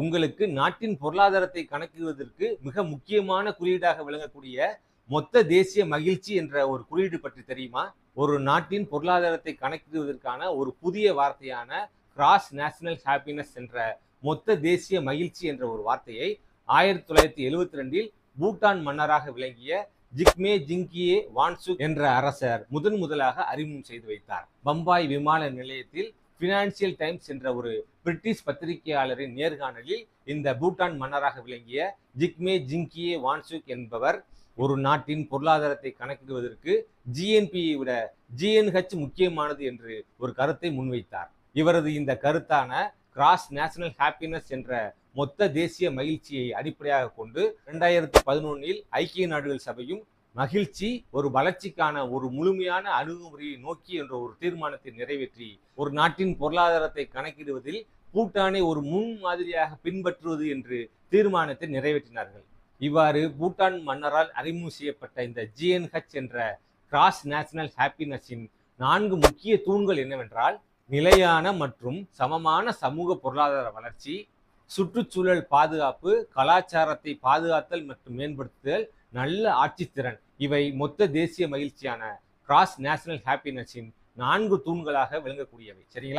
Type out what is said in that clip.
உங்களுக்கு நாட்டின் பொருளாதாரத்தை கணக்கிடுவதற்கு மிக முக்கியமான குறியீடாக விளங்கக்கூடிய மொத்த தேசிய மகிழ்ச்சி என்ற ஒரு குறியீடு பற்றி தெரியுமா? ஒரு நாட்டின் பொருளாதாரத்தை கணக்கிடுவதற்கான ஒரு புதிய வார்த்தையான கிராஸ் நேஷனல் ஹாப்பினஸ் என்ற மொத்த தேசிய மகிழ்ச்சி என்ற ஒரு வார்த்தையை ஆயிரத்தி தொள்ளாயிரத்தி எழுவத்தி ரெண்டில் பூட்டான் மன்னராக விளங்கிய ஜிக்மே ஜிங்கியே வான்சுக் என்ற அரசர் முதன் முதலாக அறிமுகம் செய்து வைத்தார். பம்பாய் விமான நிலையத்தில் ஃபினான்சியல் டைம்ஸ் என்ற ஒரு பிரிட்டிஷ் பத்திரிகையாளரின் நேர்காணலில் இந்த பூட்டான் மன்னராக விளங்கிய ஜிக்மே ஜிங்கியே வான்சுக் என்பவர் ஒரு நாட்டின் பொருளாதாரத்தை கணக்கிடுவதற்கு ஜிஎன்பியை விட ஜிஎன்ஹெச் முக்கியமானது என்று ஒரு கருத்தை முன்வைத்தார். இவரது இந்த கருத்தான கிராஸ் நேஷனல் ஹாப்பினஸ் என்ற மொத்த தேசிய மகிழ்ச்சியை அடிப்படையாக கொண்டு இரண்டாயிரத்தி பதினொன்னில் ஐக்கிய நாடுகள் சபையும் மகிழ்ச்சி ஒரு வளர்ச்சிக்கான ஒரு முழுமையான அணுகுமுறையை நோக்கி என்ற ஒரு தீர்மானத்தை நிறைவேற்றி ஒரு நாட்டின் பொருளாதாரத்தை கணக்கிடுவதில் பூட்டானை ஒரு முன் மாதிரியாக பின்பற்றுவது என்று தீர்மானத்தை நிறைவேற்றினார்கள். இவ்வாறு பூட்டான் மன்னரால் அறிமுகம் செய்யப்பட்ட இந்த ஜிஎன்ஹெச் என்ற கிராஸ் நேஷனல் ஹாப்பினஸின் நான்கு முக்கிய தூண்கள் என்னவென்றால் நிலையான மற்றும் சமமான சமூக பொருளாதார வளர்ச்சி சுற்றுச்சூழல் பாதுகாப்பு கலாச்சாரத்தை பாதுகாத்தல் மற்றும் மேம்படுத்துதல் நல்ல ஆட்சித்திறன். இவை மொத்த தேசிய மகிழ்ச்சியான கிராஸ் நேஷனல் ஹாப்பினஸின் நான்கு தூண்களாக விளங்கக்கூடியவை. சரிங்களா?